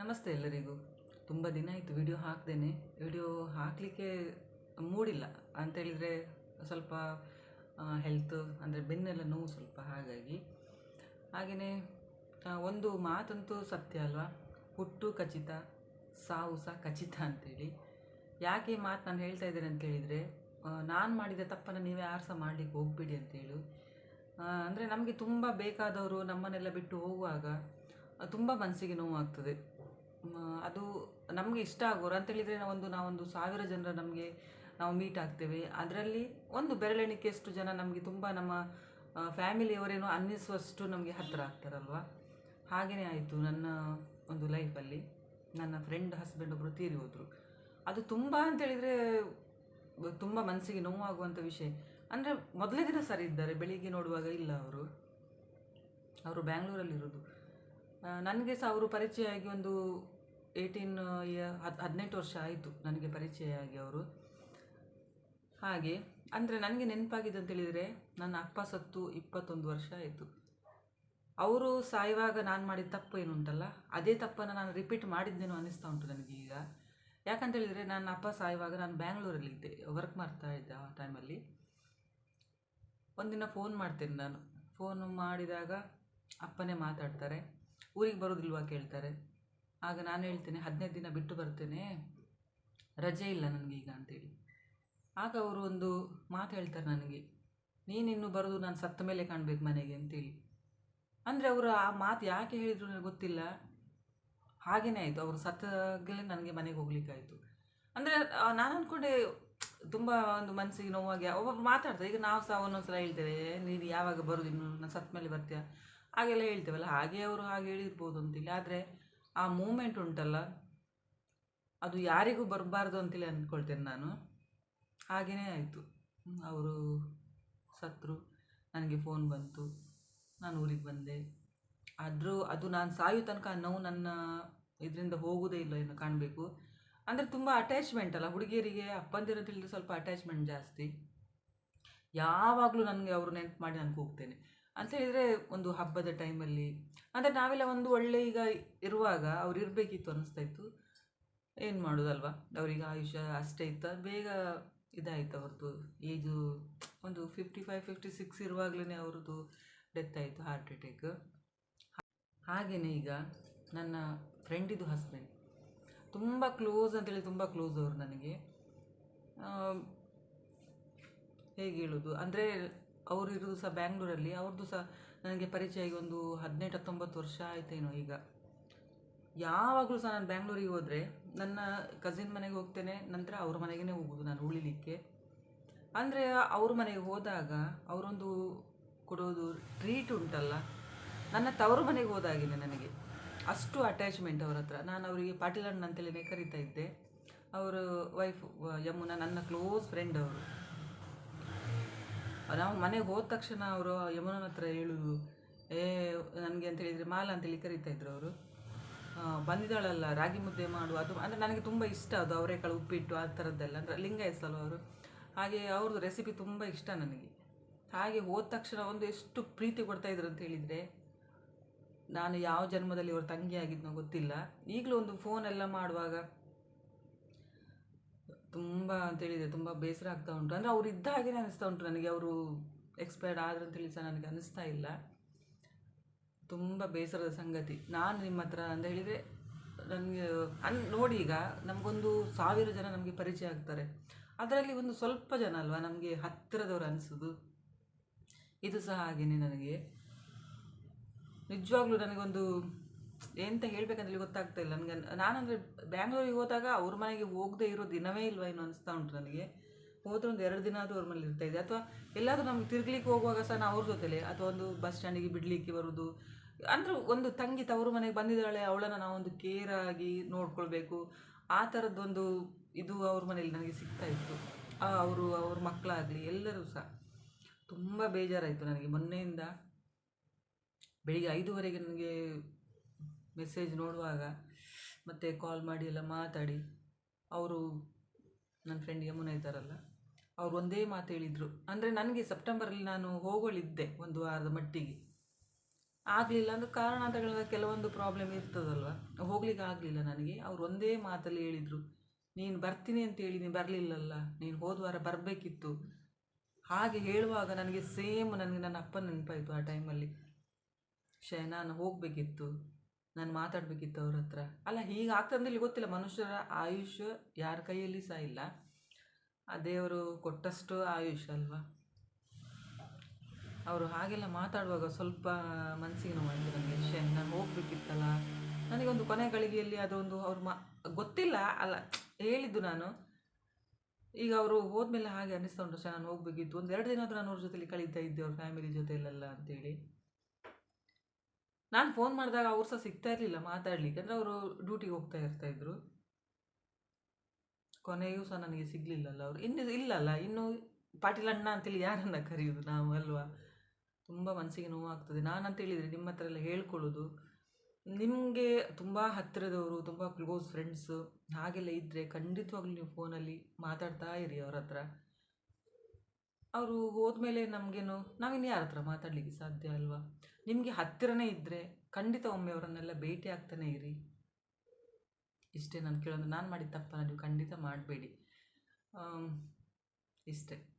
ನಮಸ್ತೆ ಎಲ್ಲರಿಗೂ. ತುಂಬ ದಿನ ಆಯಿತು ವಿಡಿಯೋ ಹಾಕ್ದೇನೆ. ವಿಡಿಯೋ ಹಾಕಲಿಕ್ಕೆ ಮೂಡಿಲ್ಲ. ಅಂತೇಳಿದರೆ ಸ್ವಲ್ಪ ಹೆಲ್ತ್ ಅಂದರೆ ಬೆನ್ನೆಲ್ಲ ನೋವು ಸ್ವಲ್ಪ ಹಾಗಾಗಿ. ಹಾಗೆಯೇ ಒಂದು ಮಾತಂತೂ ಸತ್ಯ ಅಲ್ವಾ? ಹುಟ್ಟು ಖಚಿತ, ಸಾವು ಸಹ ಖಚಿತ ಅಂತೇಳಿ. ಯಾಕೆ ಮಾತು ನಾನು ಹೇಳ್ತಾ ಇದ್ದೇನೆ ಅಂತ ಹೇಳಿದರೆ ನಾನು ಮಾಡಿದ ತಪ್ಪನ್ನು ನೀವು ಯಾರು ಸಹ ಮಾಡಲಿಕ್ಕೆ ಹೋಗಬೇಡಿ ಅಂತೇಳಿ ಅಂದರೆ ನಮಗೆ ತುಂಬ ಬೇಕಾದವರು ನಮ್ಮನ್ನೆಲ್ಲ ಬಿಟ್ಟು ಹೋಗುವಾಗ ತುಂಬ ಮನಸ್ಸಿಗೆ ನೋವಾಗ್ತದೆ. ಅದು ನಮಗೆ ಇಷ್ಟ ಆಗೋರು. ಅಂತೇಳಿದರೆ ನಾವೊಂದು ನಾವೊಂದು ಸಾವಿರ ಜನರ ನಮಗೆ ನಾವು ಮೀಟ್ ಆಗ್ತೇವೆ. ಅದರಲ್ಲಿ ಒಂದು ಬೆರಳೆಣಿಕೆಯಷ್ಟು ಜನ ನಮಗೆ ತುಂಬ ನಮ್ಮ ಫ್ಯಾಮಿಲಿಯವರೇನೋ ಅನ್ನಿಸುವಷ್ಟು ನಮಗೆ ಹತ್ತಿರ ಆಗ್ತಾರಲ್ವ? ಹಾಗೆಯೇ ಆಯಿತು ನನ್ನ ಒಂದು ಲೈಫಲ್ಲಿ ನನ್ನ ಫ್ರೆಂಡ್ ಹಸ್ಬೆಂಡ್ ಒಬ್ಬರು ತೀರಿ ಹೋದರು. ಅದು ತುಂಬ ಅಂತೇಳಿದರೆ ತುಂಬ ಮನಸ್ಸಿಗೆ ನೋವಾಗುವಂಥ ವಿಷಯ. ಅಂದರೆ ಮೊದಲೇ ದಿನ ಸರಿ ಇದ್ದಾರೆ. ಬೆಳಿಗ್ಗೆ ನೋಡುವಾಗ ಇಲ್ಲ ಅವರು. ಅವರು ಬ್ಯಾಂಗ್ಳೂರಲ್ಲಿರೋದು. ನನಗೆ ಸಹ ಅವರು ಪರಿಚಯ ಆಗಿ ಒಂದು ಏಯ್ಟೀನ್ ಹದ್, ಹದಿನೆಂಟು ವರ್ಷ ಆಯಿತು ನನಗೆ ಪರಿಚಯ ಆಗಿ ಅವರು. ಹಾಗೆ, ಅಂದರೆ ನನಗೆ ನೆನಪಾಗಿದೆ ಅಂತೇಳಿದರೆ ನನ್ನ ಅಪ್ಪ ಸತ್ತು ಇಪ್ಪತ್ತೊಂದು ವರ್ಷ ಆಯಿತು. ಅವರು ಸಾಯುವಾಗ ನಾನು ಮಾಡಿದ ತಪ್ಪು ಏನು ಉಂಟಲ್ಲ, ಅದೇ ತಪ್ಪನ್ನು ನಾನು ರಿಪೀಟ್ ಮಾಡಿದ್ದೇನೋ ಅನ್ನಿಸ್ತಾ ಉಂಟು ನನಗೀಗ ಯಾಕಂತೇಳಿದರೆ ನನ್ನ ಅಪ್ಪ ಸಾಯುವಾಗ ನಾನು ಬ್ಯಾಂಗ್ಳೂರಲ್ಲಿದ್ದೆ ವರ್ಕ್ ಮಾಡ್ತಾ ಇದ್ದೆ ಆ ಟೈಮಲ್ಲಿ ಒಂದಿನ ಫೋನ್ ಮಾಡ್ತೇನೆ ನಾನು. ಫೋನ್ ಮಾಡಿದಾಗ ಅಪ್ಪನೇ ಮಾತಾಡ್ತಾರೆ, ಊರಿಗೆ ಬರೋದಿಲ್ವಾ ಕೇಳ್ತಾರೆ. ಆಗ ನಾನು ಹೇಳ್ತೇನೆ, ಹದಿನೈದು ದಿನ ಬಿಟ್ಟು ಬರ್ತೇನೆ. ರಜೆ ಇಲ್ಲ ನನಗೆ ಈಗ ಅಂತೇಳಿ. ಆಗ ಅವರು ಒಂದು ಮಾತು ಹೇಳ್ತಾರೆ ನನಗೆ, ನೀನಿನ್ನು ಬರೋದು ನಾನು ಸತ್ತ ಮೇಲೆ ಕಾಣಬೇಕು ಮನೆಗೆ ಅಂತೇಳಿ. ಅಂದರೆ ಅವರು ಆ ಮಾತು ಯಾಕೆ ಹೇಳಿದ್ರು ನನಗೆ ಗೊತ್ತಿಲ್ಲ. ಹಾಗೇನೇ ಆಯಿತು, ಅವರು ಸತ್ತಾಗಲೇ ನನಗೆ ಮನೆಗೆ ಹೋಗ್ಲಿಕ್ಕಾಯಿತು ಅಂದರೆ ನಾನು ಅಂದ್ಕೊಂಡೆ ತುಂಬ ಒಂದು ಮನಸ್ಸಿಗೆ ನೋವಾಗಿ, ಒಬ್ಬೊಬ್ರು ಮಾತಾಡ್ತಾರೆ, ಈಗ ನಾವು ಸಹ ಒಂದೊಂದು ಸಲ ಹೇಳ್ತೇವೆ ನೀನು ಯಾವಾಗ ಬರೋದು ಇನ್ನು, ನಾನು ಸತ್ತ ಮೇಲೆ ಬರ್ತೀಯ? ಹಾಗೆಲ್ಲ ಹೇಳ್ತೇವಲ್ಲ, ಹಾಗೆ ಅವರು ಹಾಗೆ ಹೇಳಿರ್ಬೋದು ಅಂತೇಳಿ ಆದರೆ ಆ ಮೂಮೆಂಟ್ ಉಂಟಲ್ಲ? ಅದು ಯಾರಿಗೂ ಬರಬಾರ್ದು ಅಂತೇಳಿ ಅಂದ್ಕೊಳ್ತೇನೆ ನಾನು. ಹಾಗೆಯೇ ಆಯಿತು. ಅವರು ಸತ್ರು, ನನಗೆ ಫೋನ್ ಬಂತು. ನಾನು ಊರಿಗೆ ಬಂದೆ. ಆದರೂ ಅದು ನಾನು ಸಾಯೋ ತನಕ ನೋವು ನನ್ನ ಇದರಿಂದ ಹೋಗೋದೇ ಇಲ್ಲ ಇನ್ನು ಕಾಣಬೇಕು. ಅಂದರೆ ತುಂಬ ಅಟ್ಯಾಚ್ಮೆಂಟ್ ಅಲ್ಲ. ಹುಡುಗಿಯರಿಗೆ ಅಪ್ಪಂದಿರ ಸ್ವಲ್ಪ ಅಟ್ಯಾಚ್ಮೆಂಟ್ ಜಾಸ್ತಿ. ಯಾವಾಗಲೂ ನನಗೆ ಅವರು ನೆನಪು ಮಾಡಿ ನಾನು ಹೋಗ್ತೇನೆ ಅಂತ ಹೇಳಿದ್ರೆ ಒಂದು ಹಬ್ಬದ ಟೈಮಲ್ಲಿ. ಅಂದರೆ ನಾವೆಲ್ಲ ಒಂದು ಒಳ್ಳೆ ಈಗ ಇರುವಾಗ ಅವ್ರು ಇರಬೇಕಿತ್ತು ಅನ್ನಿಸ್ತಾ ಇತ್ತು. ಏನು ಮಾಡೋದಲ್ವಾ? ಅವ್ರಿಗೆ ಆಯುಷ್ಯ ಅಷ್ಟೇ ಇತ್ತು. ಬೇಗ ಇದಾಯಿತು ಅವ್ರದ್ದು ಏಜು. ಒಂದು ಫಿಫ್ಟಿ ಫೈವ್ ಫಿಫ್ಟಿ ಸಿಕ್ಸ್ ಇರುವಾಗಲೇ ಅವ್ರದ್ದು ಡೆತ್ ಆಯಿತು ಹಾರ್ಟ್ ಅಟ್ಯಾಕ್ ಹಾಗೆಯೇ ಈಗ ನನ್ನ ಫ್ರೆಂಡಿದು ಹಸ್ಬೆಂಡ್ ತುಂಬ ಕ್ಲೋಸ್ ಅಂತೇಳಿ ತುಂಬ ಕ್ಲೋಸ್ ಅವರು ನನಗೆ. ಹೇಗೆ ಹೇಳೋದು? ಅಂದರೆ ಅವರು ಇರೋದು ಸಹ ಬ್ಯಾಂಗ್ಳೂರಲ್ಲಿ. ಅವ್ರದ್ದು ಸಹ ನನಗೆ ಪರಿಚಯ ಆಗಿ ಒಂದು ಹದಿನೆಂಟು ಹತ್ತೊಂಬತ್ತು ವರ್ಷ ಆಯ್ತೇನೋ ಈಗ. ಯಾವಾಗಲೂ ಸಹ ನಾನು ಬ್ಯಾಂಗ್ಳೂರಿಗೆ ಹೋದರೆ ನನ್ನ ಕಸಿನ್ ಮನೆಗೆ ಹೋಗ್ತೇನೆ, ನಂತರ ಅವ್ರ ಮನೆಗೇ ಹೋಗೋದು ನಾನು ಉಳಿಲಿಕ್ಕೆ. ಅಂದರೆ ಅವ್ರ ಮನೆಗೆ ಹೋದಾಗ ಅವರೊಂದು ಕೊಡೋದು ಟ್ರೀಟ್ ಉಂಟಲ್ಲ, ನನ್ನ ತವರು ಮನೆಗೆ ಹೋದಾಗಿದೆ ನನಗೆ ಅಷ್ಟು ಅಟ್ಯಾಚ್ಮೆಂಟ್ ಅವ್ರ ಹತ್ರ. ನಾನು ಅವರಿಗೆ ಪಾಟೀಲಣ್ಣ ಅಂತೇಳಿ ಕರಿತಾ ಇದ್ದೆ. ಅವರು ವೈಫ್ ಯಮುನಾ ನನ್ನ ಕ್ಲೋಸ್ ಫ್ರೆಂಡ್ ಅವರು. ನಾವು ಮನೆಗೆ ಹೋದ ತಕ್ಷಣ ಅವರು ಯಮುನನ ಹತ್ರ ಹೇಳುದು, ಏ, ನನಗೆ ಅಂತ ಹೇಳಿದರೆ ಮಾಲ ಅಂತೇಳಿ ಕರಿತಾ ಇದ್ರು ಅವರು. ಬಂದಿದ್ದಾಳಲ್ಲ, ರಾಗಿ ಮುದ್ದೆ ಮಾಡು, ಅದು ಅಂದರೆ ನನಗೆ ತುಂಬ ಇಷ್ಟ ಅದು ಅವರೆಕಾಳು ಉಪ್ಪಿಟ್ಟು ಆ ಥರದ್ದೆಲ್ಲ ಅಂದರೆ ಲಿಂಗ ಅಲ್ವ ಅವರು. ಹಾಗೆ ಅವ್ರದ್ದು ರೆಸಿಪಿ ತುಂಬ ಇಷ್ಟ ನನಗೆ. ಹಾಗೆ ಹೋದ ತಕ್ಷಣ ಒಂದು ಎಷ್ಟು ಪ್ರೀತಿ ಕೊಡ್ತಾಯಿದ್ರು ಅಂತ ಹೇಳಿದರೆ, ನಾನು ಯಾವ ಜನ್ಮದಲ್ಲಿ ಅವ್ರ ತಂಗಿ ಆಗಿದ್ನೋ ಗೊತ್ತಿಲ್ಲ. ಈಗಲೂ ಒಂದು ಫೋನೆಲ್ಲ ಮಾಡುವಾಗ ತುಂಬ ಅಂತೇಳಿದರೆ ತುಂಬ ಬೇಸರ ಆಗ್ತಾ ಉಂಟು. ಅಂದರೆ ಅವ್ರು ಇದ್ದ ಹಾಗೆನೇ ಅನಿಸ್ತಾ ಉಂಟು ನನಗೆ. ಅವರು ಎಕ್ಸ್ಪೈರ್ಡ್ ಆದ್ರು ಅಂತೇಳಿ ಸಹ ನನಗೆ ಅನಿಸ್ತಾ ಇಲ್ಲ. ತುಂಬ ಬೇಸರದ ಸಂಗತಿ. ನಾನು ನಿಮ್ಮ ಹತ್ರ ಅಂತ ಹೇಳಿದರೆ ನನಗೆ, ಅನ್, ನೋಡಿ ಈಗ ನಮಗೊಂದು ಸಾವಿರ ಜನ ನಮಗೆ ಪರಿಚಯ ಆಗ್ತಾರೆ. ಅದರಲ್ಲಿ ಒಂದು ಸ್ವಲ್ಪ ಜನ ಅಲ್ವಾ ನಮಗೆ ಹತ್ತಿರದವ್ರು ಅನಿಸೋದು? ಇದು ಸಹ ಹಾಗೇನೆ ನನಗೆ. ನಿಜವಾಗ್ಲೂ ನನಗೊಂದು ಎಂತ ಹೇಳ್ಬೇಕಂತೇಳಿ ಗೊತ್ತಾಗ್ತಾ ಇಲ್ಲ. ನನಗೆ ನಾನಂದರೆ ಬ್ಯಾಂಗ್ಳೂರಿಗೆ ಹೋದಾಗ ಅವ್ರ ಮನೆಗೆ ಹೋಗದೆ ಇರೋ ದಿನವೇ ಇಲ್ವಾ ಏನು ಅನಿಸ್ತಾ ಉಂಟು ನನಗೆ. ಹೋದ್ರೆ ಒಂದು ಎರಡು ದಿನ ಆದರೂ ಅವ್ರ ಮನೇಲಿ ಇರ್ತಾ ಇದೆ ಅಥವಾ ಎಲ್ಲಾದರೂ ನಮ್ಗೆ ತಿರ್ಗ್ಲಿಕ್ಕೆ ಹೋಗುವಾಗ ಸಹ ನಾವು ಅವ್ರ ಜೊತೆಲೆ. ಅಥವಾ ಒಂದು ಬಸ್ ಸ್ಟ್ಯಾಂಡಿಗೆ ಬಿಡಲಿಕ್ಕೆ ಬರೋದು. ಅಂದ್ರೆ ಒಂದು ತಂಗಿ ತವರು ಮನೆಗೆ ಬಂದಿದ್ದಾಳೆ, ಅವಳನ್ನು ನಾವೊಂದು ಕೇರ್ ಆಗಿ ನೋಡ್ಕೊಳ್ಬೇಕು. ಆ ಥರದ್ದೊಂದು ಇದು ಅವ್ರ ಮನೇಲಿ ನನಗೆ ಸಿಗ್ತಾ ಇತ್ತು. ಅವರು, ಅವ್ರ ಮಕ್ಕಳಾಗಲಿ ಎಲ್ಲರೂ ಸಹ. ತುಂಬ ಬೇಜಾರಾಯಿತು ನನಗೆ ಮೊನ್ನೆಯಿಂದ. ಬೆಳಿಗ್ಗೆ ಐದುವರೆಗೆ ನನಗೆ ಮೆಸೇಜ್ ನೋಡುವಾಗ ಮತ್ತೆ ಕಾಲ್ ಮಾಡಿ ಎಲ್ಲ ಮಾತಾಡಿ, ಅವರು ನನ್ನ ಫ್ರೆಂಡ್ ಯಮುನಾ ಇದ್ದಾರಲ್ಲ, ಅವ್ರು ಒಂದೇ ಮಾತು ಹೇಳಿದರು. ಅಂದರೆ ನನಗೆ ಸೆಪ್ಟೆಂಬರಲ್ಲಿ ನಾನು ಹೋಗೋಳಿದ್ದೆ ಒಂದು ವಾರದ ಮಟ್ಟಿಗೆ. ಆಗಲಿಲ್ಲ ಅಂದ್ರೆ ಕಾರಣಾಂತರಗಳ ಕೆಲವೊಂದು ಪ್ರಾಬ್ಲಮ್ ಇರ್ತದಲ್ವ? ಹೋಗ್ಲಿಕ್ಕೆ ಆಗಲಿಲ್ಲ ನನಗೆ. ಅವ್ರು ಒಂದೇ ಮಾತಲ್ಲಿ ಹೇಳಿದರು, ನೀನು ಬರ್ತೀನಿ ಅಂತ ಹೇಳಿ, ನೀನು ಬರಲಿಲ್ಲಲ್ಲ, ನೀನು ಹೋದ ವಾರ ಬರಬೇಕಿತ್ತು. ಹಾಗೆ ಹೇಳುವಾಗ ನನಗೆ ಸೇಮ್ ನನಗೆ ನನ್ನ ಅಪ್ಪನ ನೆನಪಾಯಿತು ಆ ಟೈಮಲ್ಲಿ ಶೇ ನಾನು ಹೋಗಬೇಕಿತ್ತು. ನಾನು ಮಾತಾಡಬೇಕಿತ್ತು ಅವ್ರ ಹತ್ರ. ಅಲ್ಲ, ಹೀಗೆ ಆಗ್ತದಂದೇಳಿ ಗೊತ್ತಿಲ್ಲ, ಮನುಷ್ಯರ ಆಯುಷ್ಯ ಯಾರ ಕೈಯಲ್ಲಿ ಸಹ ಇಲ್ಲ. ಆ ದೇವರು ಕೊಟ್ಟಷ್ಟು ಆಯುಷ್ ಅಲ್ವಾ? ಅವರು ಹಾಗೆಲ್ಲ ಮಾತಾಡುವಾಗ ಸ್ವಲ್ಪ ಮನಸ್ಸಿಗೆ ನೋವಾಯಿತು ನನಗೆ ಶೇ ನಾನು ಹೋಗಬೇಕಿತ್ತಲ್ಲ. ನನಗೊಂದು ಕೊನೆ ಗಳಿಗೆಯಲ್ಲಿ ಅದೊಂದು ಅವ್ರು ಮಾ, ಗೊತ್ತಿಲ್ಲ, ಅಲ್ಲ, ಹೇಳಿದ್ದು ನಾನು. ಈಗ ಅವರು ಹೋದ್ಮೇಲೆ ಹಾಗೆ ಅನ್ನಿಸ್ತಾ ಉಂಟು. ನಾನು ಹೋಗಬೇಕಿತ್ತು. ಒಂದು ಎರಡು ದಿನ ಆದರೂ ನಾನು ಅವ್ರ ಜೊತೆಲಿ ಕಳೀತಾ ಇದ್ದೆ, ಅವ್ರ ಫ್ಯಾಮಿಲಿ ಜೊತೆಯಲ್ಲೆಲ್ಲ ಅಂತೇಳಿ. ನಾನು ಫೋನ್ ಮಾಡಿದಾಗ ಅವ್ರು ಸಹ ಸಿಗ್ತಾ ಇರಲಿಲ್ಲ ಮಾತಾಡ್ಲಿಕ್ಕೆ. ಅಂದರೆ ಅವರು ಡ್ಯೂಟಿಗೆ ಹೋಗ್ತಾ ಇರ್ತಾಯಿದ್ರು ಕೊನೆಯೂ ಸಹ ನನಗೆ ಸಿಗಲಿಲ್ಲಲ್ಲ ಅವರು. ಇನ್ನು ಇಲ್ಲಲ್ಲ, ಇನ್ನು ಪಾಟೀಲ್ ಅಣ್ಣ ಅಂತೇಳಿ ಯಾರನ್ನ ಕರೆಯೋದು ನಾವು ಅಲ್ವಾ? ತುಂಬ ಮನಸ್ಸಿಗೆ ನೋವಾಗ್ತದೆ. ನಾನಂತ ಹೇಳಿದರೆ ನಿಮ್ಮ ಹತ್ರ ಎಲ್ಲ ಹೇಳ್ಕೊಳ್ಳೋದು. ನಿಮಗೆ ತುಂಬ ಹತ್ತಿರದವರು, ತುಂಬ ಕ್ಲೋಸ್ ಫ್ರೆಂಡ್ಸು ಹಾಗೆಲ್ಲ ಇದ್ದರೆ ಖಂಡಿತವಾಗ್ಲೂ ನೀವು ಫೋನಲ್ಲಿ ಮಾತಾಡ್ತಾ ಇರಿ ಅವ್ರ ಹತ್ರ. ಅವರು ಹೋದ್ಮೇಲೆ ನಮಗೇನು, ನಾವಿನ್ನು ಯಾರ ಹತ್ರ ಮಾತಾಡಲಿಕ್ಕೆ ಸಾಧ್ಯ ಅಲ್ವಾ? ನಿಮಗೆ ಹತ್ತಿರನೇ ಇದ್ದರೆ ಖಂಡಿತ ಒಮ್ಮೆ ಅವರನ್ನೆಲ್ಲ ಭೇಟಿ ಆಗ್ತಾನೆ ಇರಿ. ಇಷ್ಟೇ ನಾನು ಕೇಳೋದು, ನಾನು ಮಾಡಿದ ತಪ್ಪನ್ನು ನೀವು ಖಂಡಿತ ಮಾಡಬೇಡಿ. ಇಷ್ಟೇ.